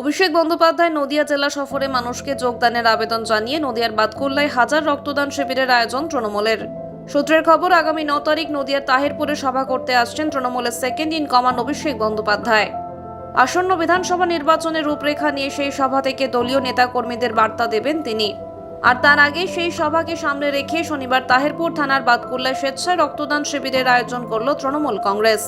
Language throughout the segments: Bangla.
অভিষেক বন্দ্যোপাধ্যায় নদিয়া জেলা সফরে মানুষকে যোগদানের আবেদন জানিয়ে নদিয়ার বাতকুল্লায় হাজার রক্তদান শিবিরের আয়োজন তৃণমূলের। সূত্রের খবর, আগামী ন তারিখ নদিয়ার তাহিরপুরে সভা করতে আসছেন তৃণমূলের second in command Abhishek Bandyopadhyay. আসন্ন বিধানসভা নির্বাচনের রূপরেখা নিয়ে সেই সভা থেকে দলীয় নেতাকর্মীদের বার্তা দেবেন তিনি। আর তার আগে সেই সভাকে সামনে রেখে শনিবার তাহিরপুর থানার বাতকুল্লায় স্বেচ্ছায় রক্তদান শিবিরের আয়োজন করল তৃণমূল কংগ্রেস।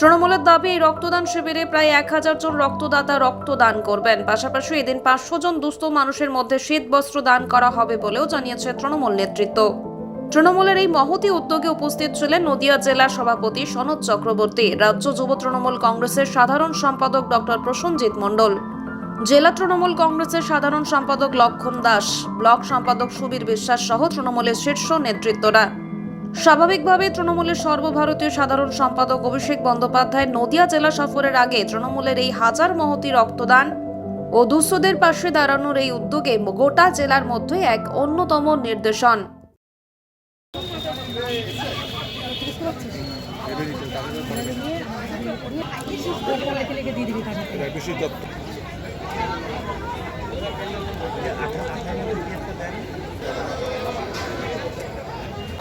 তৃণমূলের দাবি, এই রক্তদান শিবিরে প্রায় এক হাজার জন রক্তদাতা রক্তদান করবেন। পাশাপাশি এদিন পাঁচশো জন দুস্থ মানুষের মধ্যে শীত বস্ত্র দান করা হবে বলেও জানিয়েছে তৃণমূল নেতৃত্ব। তৃণমূলের এই মহতি উদ্যোগে উপস্থিত ছিলেন নদিয়া জেলা সভাপতি সনদ চক্রবর্তী, রাজ্য যুব তৃণমূল কংগ্রেসের সাধারণ সম্পাদক ডক্টর প্রসঞ্জিৎ মণ্ডল, জেলা তৃণমূল কংগ্রেসের সাধারণ সম্পাদক লক্ষণ দাস, ব্লক সম্পাদক সুবীর বিশ্বাস সহ তৃণমূলের শীর্ষ নেতৃত্বরা। স্বাভাবিকভাবে তৃণমূলের সর্বভারতীয় সাধারণ সম্পাদক অভিষেক বন্দ্যোপাধ্যায় নদিয়া জেলা সফরের আগে তৃণমূলের এই হাজার মহতি রক্তদান ও দুস্থদের পাশে দাঁড়ানোর এই উদ্যোগে গোটা জেলার মধ্যে এক অন্যতম নির্দেশন।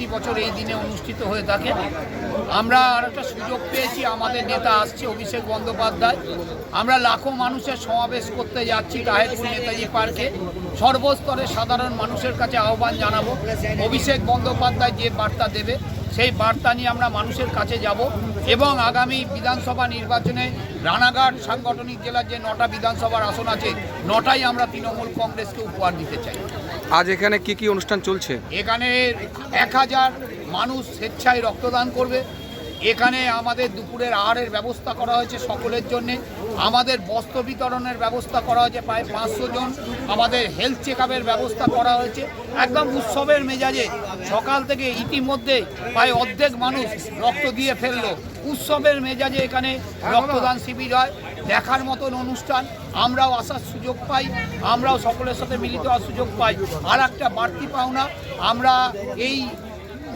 প্রতি বছর এই দিনে অনুষ্ঠিত হয়ে থাকে। আমরা আর একটা সুযোগ পেয়েছি, আমাদের নেতা আসছে অভিষেক বন্দ্যোপাধ্যায়। আমরা লাখো মানুষের সমাবেশ করতে যাচ্ছি তাহেরপুর নেতাজি পার্কে। সর্বস্তরের সাধারণ মানুষের কাছে আহ্বান জানাব। অভিষেক বন্দ্যোপাধ্যায় যে বার্তা দেবে, সেই বার্তা নিয়ে আমরা মানুষের কাছে যাব এবং আগামী বিধানসভা নির্বাচনে রানাঘাট সাংগঠনিক জেলার যে নটা বিধানসভার আসন আছে, নটাই আমরা তৃণমূল কংগ্রেসকে উপহার দিতে চাই। আজ এখানে কি কি অনুষ্ঠান চলছে? এখানে এক হাজার মানুষ স্বেচ্ছায় রক্তদান করবে। এখানে আমাদের দুপুরের আহারের ব্যবস্থা করা হয়েছে সকলের জন্যে। আমাদের বস্ত্র বিতরণের ব্যবস্থা করা হয়েছে প্রায় পাঁচশো জন। আমাদের হেলথ চেক ব্যবস্থা করা হয়েছে। একদম উৎসবের মেজাজে সকাল থেকে ইতিমধ্যে প্রায় অর্ধেক মানুষ রক্ত দিয়ে ফেলল। উৎসবের মেজাজে এখানে রক্তদান শিবির হয়। দেখার মতন অনুষ্ঠান, আমরাও আসার সুযোগ পাই, আমরাও সকলের সাথে মিলিত হওয়ার সুযোগ পাই। আর একটা বাড়তি পাওনা, আমরা এই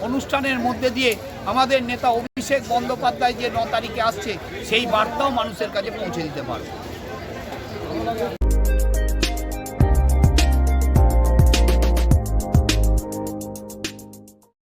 অনুষ্ঠানের মধ্যে দিয়ে আমাদের নেতা অভিষেক বন্দ্যোপাধ্যায় যে ন তারিখে আসছে, সেই বার্তাও মানুষের কাছে পৌঁছে দিতে পারবে।